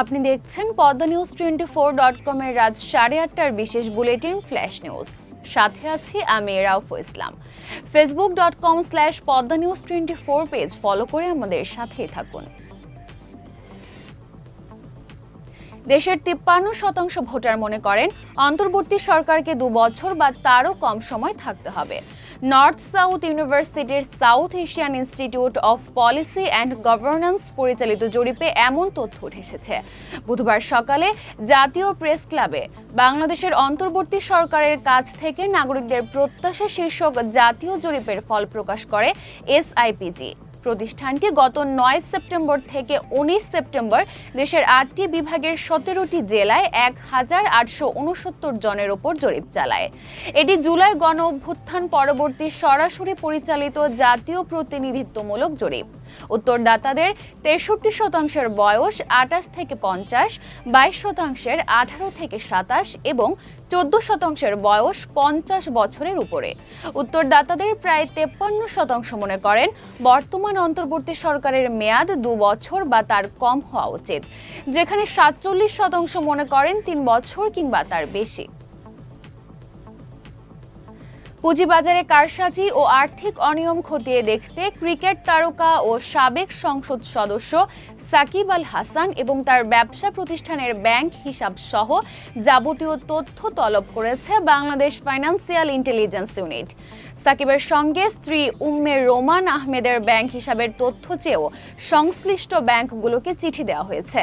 আপনি দেখছেন Padma news twenty four dot কমের রাত সাড়ে আটটার বিশেষ বুলেটিন ফ্ল্যাশ নিউজ। সাথে আছি আমি Raufu Islam. Facebook dot com slash Padma news twenty four page follow করে আমাদের সাথেই থাকুন। দেশের তিপ্পান্ন শতাংশ ভোটার মনে করেন, অন্তর্বর্তী সরকারকে দু বছর বা তারও কম সময় থাকতে হবে। নর্থ সাউথ ইউনিভার্সিটির south Asian institute of policy and governance পরিচালিত জরিপে এমন তথ্য উঠে এসেছে। বুধবার সকালে জাতীয় প্রেস ক্লাবে বাংলাদেশের অন্তর্বর্তী সরকারের কাছ থেকে নাগরিকদের প্রত্যাশা শীর্ষক জাতীয় জরিপের ফল প্রকাশ করে এসআইপিজি। প্রতিষ্ঠানটি গত নয় সেপ্টেম্বর থেকে উনিশ সেপ্টেম্বর দেশের আটটি বিভাগের সতেরোটি জেলায় এক হাজার আটশো উনসত্তর জনের ওপর জরিপ চালায়। এটি জুলাই গণ অভ্যুত্থান পরবর্তী সরাসরি পরিচালিত জাতীয় প্রতিনিধিত্বমূলক জরিপ। উত্তরদাতাদের তেষট্টি শতাংশের বয়স আটাশ থেকে পঞ্চাশ, বাইশ শতাংশের আঠারো থেকে সাতাশ এবং চোদ্দ শতাংশের বয়স পঞ্চাশ বছরের উপরে। উত্তরদাতাদের প্রায় তেপ্পান্ন শতাংশ মনে করেন, বর্তমান অন্তর্বর্তী সরকারের মেয়াদ দু বছর বা তার কম হওয়া উচিত, যেখানে সাতচল্লিশ শতাংশ মনে করেন তিন বছর কিংবা তার বেশি। পুঁজিবাজারে কারসাজি ও আর্থিক অনিয়ম খতিয়ে দেখতে ক্রিকেট তারকা ও সাবেক সংসদ সদস্য সাকিব আল হাসান এবং তার ব্যবসা প্রতিষ্ঠানের ব্যাংক হিসাব সহ যাবতীয় তথ্য তলব করেছে বাংলাদেশ ফাইন্যান্সিয়াল ইন্টেলিজেন্স ইউনিট। সাকিবের সঙ্গে স্ত্রী উম্মে রোমান আহমেদের ব্যাংক হিসাবের তথ্য চেয়েও সংশ্লিষ্ট ব্যাংকগুলোকে চিঠি দেওয়া হয়েছে।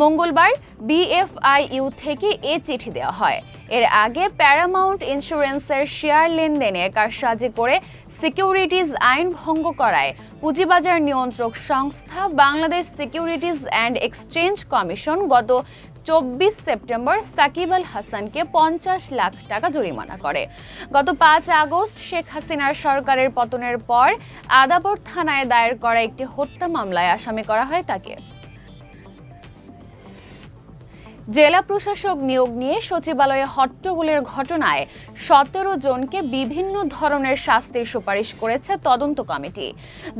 মঙ্গলবার বিএফআইইউ থেকে এ চিঠি দেওয়া হয়। এর আগে প্যারামাউন্ট ইন্স্যুরেন্সের শেয়ার লেনদেনে কারসাজি করে সিকিউরিটিজ আইন ভঙ্গ করায় পুঁজিবাজার নিয়ন্ত্রক সংস্থা Bangladesh securities and exchange commission গত চব্বিশ সেপ্টেম্বর সাকিব আল হাসানকে পঞ্চাশ লাখ টাকা জরিমানা করে। গত পাঁচ আগস্ট শেখ হাসিনার সরকারের পতনের পর আদাবর থানায় দায়ের করা একটি হত্যা মামলায় আসামি করা হয় তাকে। জেলা প্রশাসক নিয়োগ নিয়ে সচিবালয়ে হট্টগোলের ঘটনায় সতেরো জনকে বিভিন্ন ধরনের শাস্তির সুপারিশ করেছে তদন্ত কমিটি।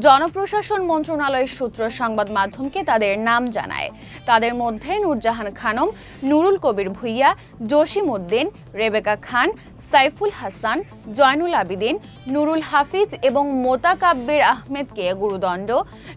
জনপ্রশাসন মন্ত্রণালয়ের সূত্র সংবাদ মাধ্যমকে তাদের নাম জানায়। তাদের মধ্যে নূরজাহান খানম, নুরুল কবির ভুইয়া, জসিম উদ্দিন, রেবেকা খান, সাইফুল হাসান, জয়নুল আবিদিন নুরুল হাফিজ এবং মোতাকাব্বির আহমেদকে গুরুদণ্ড।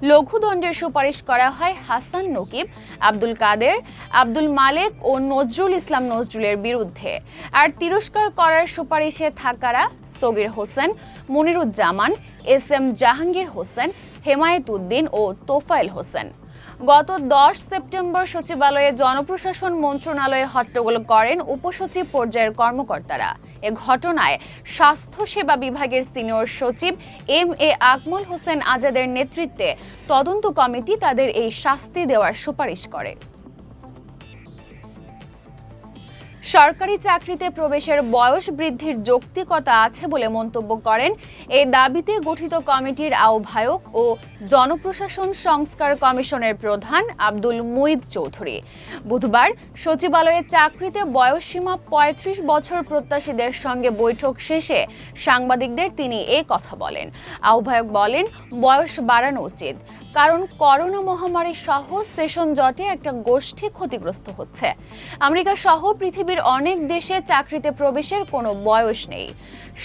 লঘুদণ্ডের সুপারিশ করা হয় হাসান নকিব, আব্দুল কাদের, আব্দুল মালেক ও নজরুল ইসলাম নজরুলের বিরুদ্ধে। আর তিরস্কার করার সুপারিশে থাকারা সগির হোসেন, মনিরুজ্জামান, এস এম জাহাঙ্গীর হোসেন হেমায়েত উদ্দিন ও তোফায়েল হোসেন। গত দশ সেপ্টেম্বর সচিবালয়ে জনপ্রশাসন মন্ত্রণালয়ে হট্টগোল করেন উপসচিব পর্যায়ের কর্মকর্তারা। এ ঘটনায় স্বাস্থ্য সেবা বিভাগের সিনিয়র সচিব এম এ আকমল হোসেন আজাদের নেতৃত্বে তদন্ত কমিটি তাদের এই শাস্তি দেওয়ার সুপারিশ করে। সরকারি চাকরিতে প্রবেশের বয়স বৃদ্ধির যৌক্তিকতা আছে বলে মন্তব্য করেন। এই দাবিতে গঠিত কমিটির আহ্বায়ক ও জনপ্রশাসন সংস্কার কমিশনের প্রধান আব্দুল মুইদ চৌধুরী। বুধবার সচিবালয়ে চাকরিতে বয়সসীমা পঁয়ত্রিশ বছর প্রত্যাশীদের সঙ্গে বৈঠক শেষে সাংবাদিকদের তিনি এ কথা বলেন। আহ্বায়ক বলেন, বয়স বাড়ানো উচিত। কারণ করোনা মহামারী সহ সেশন জটে একটা গোষ্ঠী ক্ষতিগ্রস্ত হচ্ছে। আমেরিকা সহ পৃথিবীর অনেক দেশে চাকরিতে প্রবেশের কোনো বয়স নেই।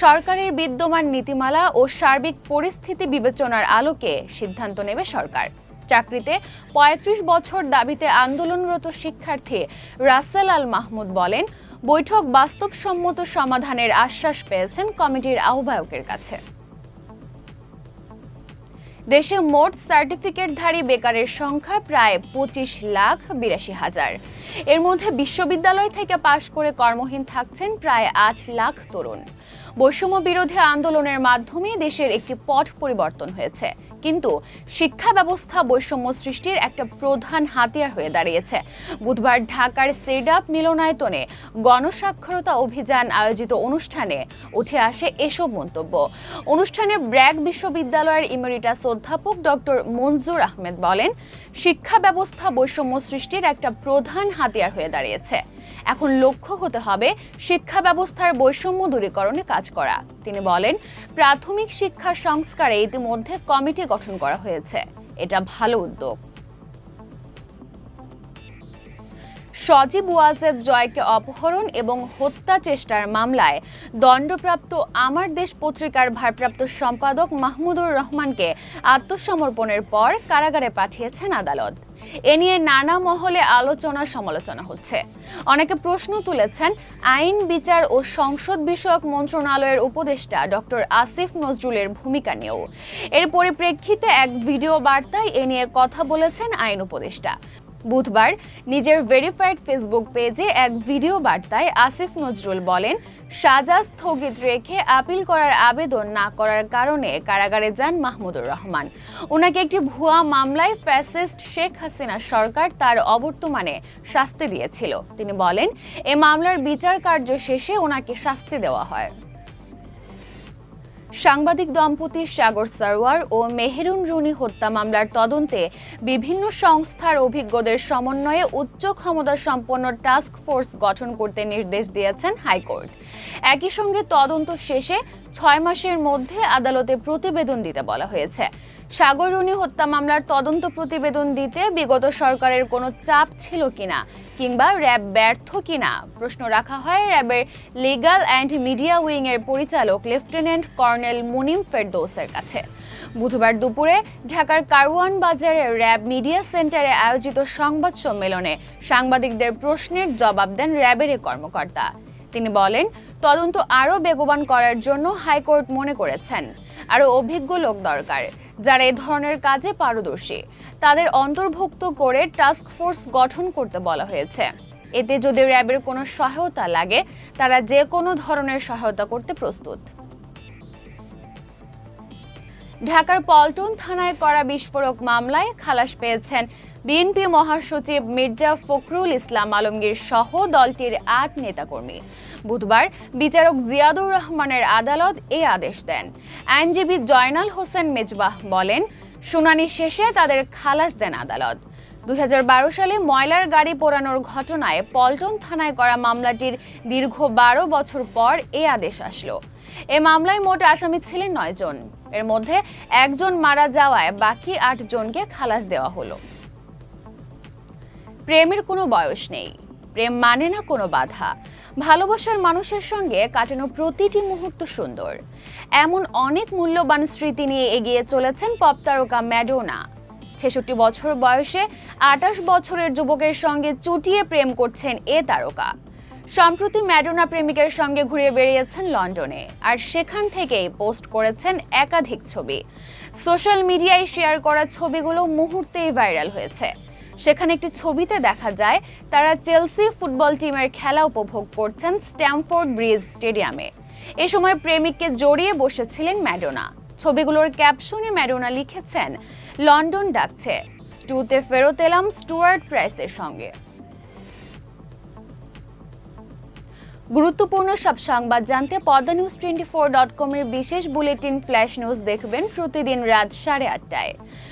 সরকারের বিদ্যমান নীতিমালা ও সার্বিক পরিস্থিতি বিবেচনার আলোকে সিদ্ধান্ত নেবে সরকার। চাকরিতে ৩৫ বছর দাবিতে আন্দোলনরত শিক্ষার্থী রাসেল আল মাহমুদ বলেন, বৈঠক বাস্তবসম্মত সমাধানের আশ্বাস পেয়েছেন কমিটির আহ্বায়কের কাছে। দেশে মোট সার্টিফিকেটধারী বেকারের সংখ্যা প্রায় পঁচিশ লাখ বিরাশি হাজার। এর মধ্যে বিশ্ববিদ্যালয় থেকে পাশ করে কর্মহীন থাকছেন প্রায় আট লাখ তরুণ। বৈষম্য বিরোধী আন্দোলনের মাধ্যমে দেশের একটি পট পরিবর্তন হয়েছে। কিন্তু শিক্ষা ব্যবস্থা বৈষম্য সৃষ্টির একটা প্রধান হাতিয়ার হয়ে দাঁড়িয়েছে। বুধবার ঢাকার সেডাপ মিলনায়তনে গণস্বাক্ষরতা অভিযান আয়োজিত অনুষ্ঠানে উঠে আসে এসব মন্তব্য। অনুষ্ঠানে ব্র্যাক বিশ্ববিদ্যালয়ের ইমেরিটাস অধ্যাপক ডক্টর মঞ্জুর আহমেদ বলেন, শিক্ষা ব্যবস্থা বৈষম্য সৃষ্টির একটা প্রধান হাতিয়ার হয়ে দাঁড়িয়েছে। এখন লক্ষ্য হতে হবে শিক্ষা ব্যবস্থার বৈষম্য দূরীকরণে কাজ করা। তিনি বলেন, প্রাথমিক শিক্ষা সংস্কারে ইতিমধ্যে কমিটি গঠন করা হয়েছে। এটা ভালো উদ্যোগ। সজীব ওয়াজেদ জয়কে অপহরণ এবং হত্যা চেষ্টার মামলায় দণ্ডপ্রাপ্ত আমার দেশ পত্রিকার ভারপ্রাপ্ত সম্পাদক মাহমুদুর রহমানকে আত্মসমর্পণের পর কারাগারে পাঠিয়েছেন আদালত। এ নিয়ে নানা মহলে আলোচনা সমালোচনা হচ্ছে। অনেকে প্রশ্ন তুলেছেন, আইন, বিচার ও সংসদ বিষয়ক মন্ত্রণালয়ের উপদেষ্টা ডক্টর আসিফ নজরুলের ভূমিকা নিয়েও। এর পরিপ্রেক্ষিতে এক ভিডিও বার্তায় এ নিয়ে কথা বলেছেন আইন উপদেষ্টা। বুধবার নিজের ভেরিফাইড ফেসবুক পেজে এক ভিডিও বার্তায় আসিফ নজরুল বলেন, সাজা স্থগিত রেখে আপিল করার আবেদন না করার কারণে কারাগারে যান মাহমুদুর রহমান। ওনাকে একটি ভুয়া মামলায় ফ্যাসিস্ট শেখ হাসিনা সরকার তার অবর্তমানে শাস্তি দিয়েছিল। তিনি বলেন, এ মামলার বিচার কার্য শেষে ওনাকে শাস্তি দেওয়া হয়। সাংবাদিক দম্পতি সাগর সারওয়ার ও মেহেরুন রুনি হত্যা মামলার তদন্তে বিভিন্ন সংস্থার অভিজ্ঞদের সমন্বয়ে উচ্চ ক্ষমতা সম্পন্ন টাস্ক ফোর্স গঠন করতে নির্দেশ দিয়েছেন হাইকোর্ট। একই সঙ্গে তদন্ত শেষে ছয় মাসের মধ্যে আদালতে প্রতিবেদন দিতে বলা হয়েছে। সাগর রুনি হত্যা মামলার তদন্ত প্রতিবেদন দিতে বিগত সরকারের কোনো চাপ ছিল কিনা কিংবা র্যাব ব্যর্থ কিনা? প্রশ্ন রাখা হয় র্যাবের লিগাল অ্যান্ড মিডিয়া উইং এর পরিচালক লেফটেন্যান্ট কর্নেল মুনিম ফেরদৌসের কাছে। বুধবার দুপুরে ঢাকার কারওয়ান বাজারে র্যাব মিডিয়া সেন্টারে আয়োজিত সংবাদ সম্মেলনে সাংবাদিকদের প্রশ্নের জবাব দেন র্যাবের কর্মকর্তা। তিনি বলেন তদন্ত আরও বেগবান করার জন্য হাইকোর্ট মনে করেছেন। আরও অভিজ্ঞ লোক দরকার, যারা এই ধরনের কাজে পারদর্শী। তাদের অন্তর্ভুক্ত করে টাস্ক ফোর্স গঠন করতে বলা হয়েছে। এতে যদি র্যাবের কোনো সহায়তা লাগে, তারা যে কোনো ধরনের সহায়তা করতে প্রস্তুত। ঢাকার পল্টন থানায় করা বিস্ফোরক মামলায় খালাস পেয়েছেন বিএনপি মহাসচিব মির্জা ফখরুল ইসলাম আলমগীর সহ দলটির আট নেতাকর্মী। বুধবার বিচারক জিয়াদুর রহমানের আদালত এই আদেশ দেন। আইনজীবী জয়নাল হোসেন মেজবাহ বলেন, শুনানি শেষে তাদের খালাস দেন আদালত। দুই হাজার বারো সালে ময়লার গাড়ি পোড়ানোর ঘটনায় পল্টন থানায় করা মামলাটির দীর্ঘ বারো বছর পর এ আদেশ আসলো। এ মামলায় মোট আসামি ছিলেন নয় জন। এর মধ্যে একজন মারা যাওয়ায় বাকি আট জনকে খালাস দেওয়া হলো। প্রেমের কোনো বয়স নেই। প্রেম মানে না কোনো বাধা। ভালোবাসার মানুষের সঙ্গে কাটানো প্রতিটি মুহূর্ত সুন্দর। এমন অনেক মূল্যবান স্মৃতি নিয়ে এগিয়ে চলেছেন পপ তারকা ম্যাডোনা। ছেষট্টি বছর বয়সে আটাশ বছরের যুবকের সঙ্গে চুটিয়ে প্রেম করছেন এ তারকা। সম্প্রতি ম্যাডোনা প্রেমিকের সঙ্গে ঘুরে বেরিয়েছেন লন্ডনে আর সেখান থেকেই পোস্ট করেছেন একাধিক ছবি। সোশ্যাল মিডিয়ায় শেয়ার করা ছবিগুলো মুহূর্তেই ভাইরাল হয়েছে। সেখানে একটি ছবিতে দেখা যায়, তারা চেলসি ফুটবল টিমের খেলা উপভোগ করছেন স্ট্যামফোর্ড ব্রিজ স্টেডিয়ামে। এ সময় প্রেমিককে জড়িয়ে বসেছিলেন ম্যাডোনা ছবিগুলোর ক্যাপশনে ম্যাডোনা লিখেছেন, লন্ডন ডাকছে। স্টুতে ফেরত এলাম স্টুয়ার্ট প্রাইসের সঙ্গে। গুরুত্বপূর্ণ সব সংবাদ জানতে Padma news twenty four dot কমের বিশেষ বুলেটিন ফ্ল্যাশ নিউজ দেখবেন প্রতিদিন রাত সাড়ে আটটায়।